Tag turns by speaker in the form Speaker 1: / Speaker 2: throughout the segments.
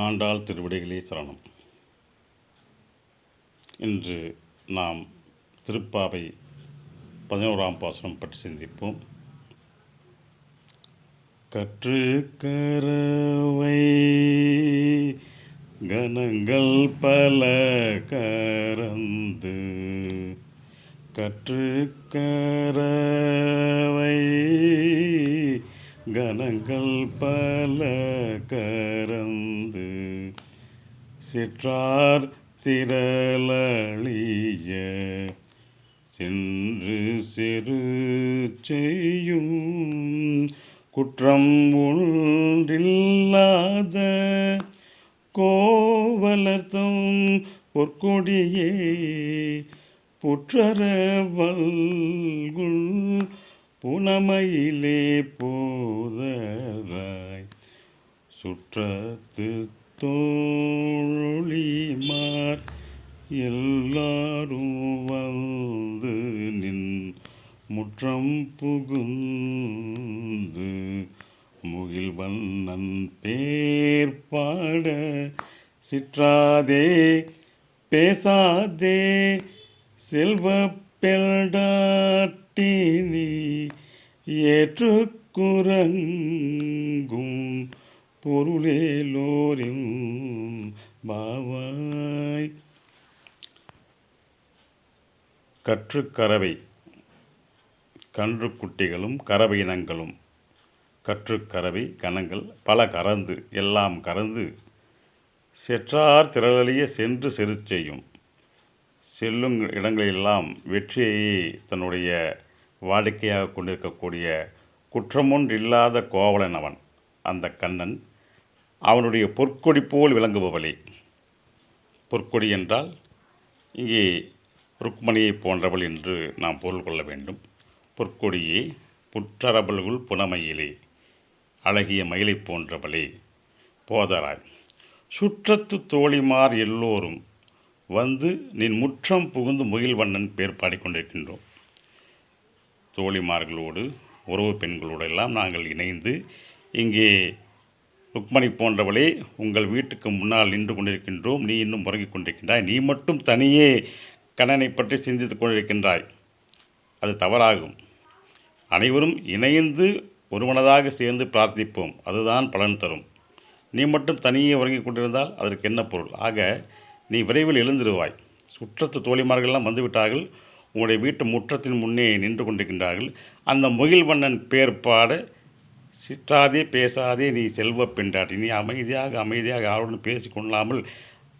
Speaker 1: ஆண்டாள் திருவிடைகளே சரணம். இன்று நாம் திருப்பாவை பதினோராம் பாசனம் பற்றி சிந்திப்போம். கற்று கரவை கணங்கள் பல கரந்து கற்று கரவை கணங்கள் பல கரந்து சிற்றார் திரளிய சென்று சிறு செய்யும் குற்றம் ஒன்றில்லாத கோவலர்த்தம் பொற்கொடியே புற்றர வல்குள் புனமையிலே போதராய் சுற்றத்து தோழிமார் எல்லாரும் வந்து நின் முற்றம் புகுந்து முகில் வண்ணன் பேர் பாட சிற்றாதே பேசாதே செல்வ பெல்டாட்டினி ஏற்றுக்குறங்கும் பொருளேலோரும் பாவாய். கற்றுக்கறவை கன்றுக்குட்டிகளும் கறவை இனங்களும். கற்றுக்கறவை கணங்கள் பல கறந்து எல்லாம் கறந்து செற்றார் திரளிய சென்று செரு செய்யும் செல்லும் இடங்களெல்லாம் வெற்றியை தன்னுடைய வாடிக்கையாக கொண்டிருக்கக்கூடிய குற்றமொன்றில்லாத கோவலன் அவன். அந்த கண்ணன் அவனுடைய பொற்கொடி போல் விளங்குபவளே. பொற்கொடி என்றால் இங்கே ருக்மணியை போன்றவள் என்று நாம் பொருள் கொள்ள வேண்டும். பொற்கொடியே புற்றரபல்குள் புனமையிலே அழகிய மயிலை போன்றவளே. போதராய் சுற்றத்து தோழிமார் எல்லோரும் வந்து நின் முற்றம் புகுந்து முகில்வண்ணன் பேர் பாடிக்கொண்டிருக்கின்றோம் தோழிமார்களோடு உறவு பெண்களோடு எல்லாம் நாங்கள் இணைந்து இங்கே ருக்மணி போன்றவளே உங்கள் வீட்டுக்கு முன்னால் நின்று கொண்டிருக்கின்றோம். நீ இன்னும் உறங்கிக் கொண்டிருக்கின்றாய். நீ மட்டும் தனியே கண்ணனை பற்றி சிந்தித்து கொண்டிருக்கின்றாய். அது தவறாகும். அனைவரும் இணைந்து ஒருமனதாக சேர்ந்து பிரார்த்திப்போம். அதுதான் பலன் தரும். நீ மட்டும் தனியே உறங்கிக் கொண்டிருந்தால் அதற்கு என்ன பொருள்? ஆக நீ விரைவில் எழுந்திருவாய். சுற்றத்து தோழிமார்கள்லாம் வந்துவிட்டார்கள். உங்களுடைய வீட்டு முற்றத்தின் முன்னே நின்று கொண்டிருக்கின்றார்கள். அந்த முகில்வண்ணன் பேர் பாட சிற்றாதே பேசாதே நீ செல்வ பெண்டாட்டி. நீ அமைதியாக அமைதியாக யாருடன் பேசி கொள்ளாமல்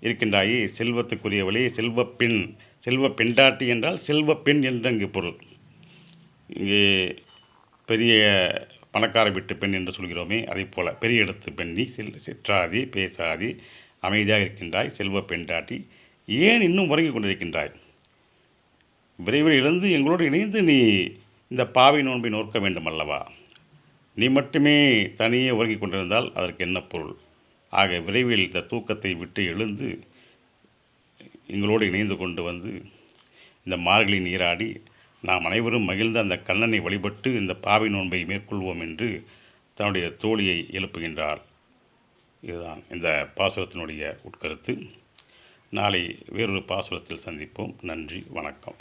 Speaker 1: இருக்கின்றாயே செல்வத்துக்குரியவளே செல்வ பெண். செல்வ பெண்டாட்டி என்றால் செல்வ பெண் என்ற இங்கு பொருள். இங்கே பெரிய பணக்கார வீட்டு பெண் என்று சொல்கிறோமே அதே போல் பெரிய இடத்து பெண். நீ செல் சிற்றாதி பேசாதி அமைதியாக இருக்கின்றாய் செல்வ பெண்டாட்டி. ஏன் இன்னும் உறங்கிக் கொண்டிருக்கின்றாய்? விரைவில் இழந்து எங்களோடு இணைந்து நீ இந்த பாவை நோன்பை நோக்க வேண்டும் அல்லவா நீ மட்டுமே தனியே உறங்கிக் கொண்டிருந்தால் அதற்கு என்ன பொருள்? ஆக விரைவில் இந்த தூக்கத்தை விட்டு எழுந்து எங்களோடு இணைந்து கொண்டு வந்து இந்த மார்கழி நீராடி நாம் அனைவரும் மகிழ்ந்து அந்த கண்ணனை வழிபட்டு இந்த பாவை நோன்பை மேற்கொள்வோம் என்று தன்னுடைய தோழியை எழுப்புகின்றார். இதுதான் இந்த பாசுரத்தினுடைய உட்கருத்து. நாளை வேறொரு பாசுரத்தில் சந்திப்போம். நன்றி வணக்கம்.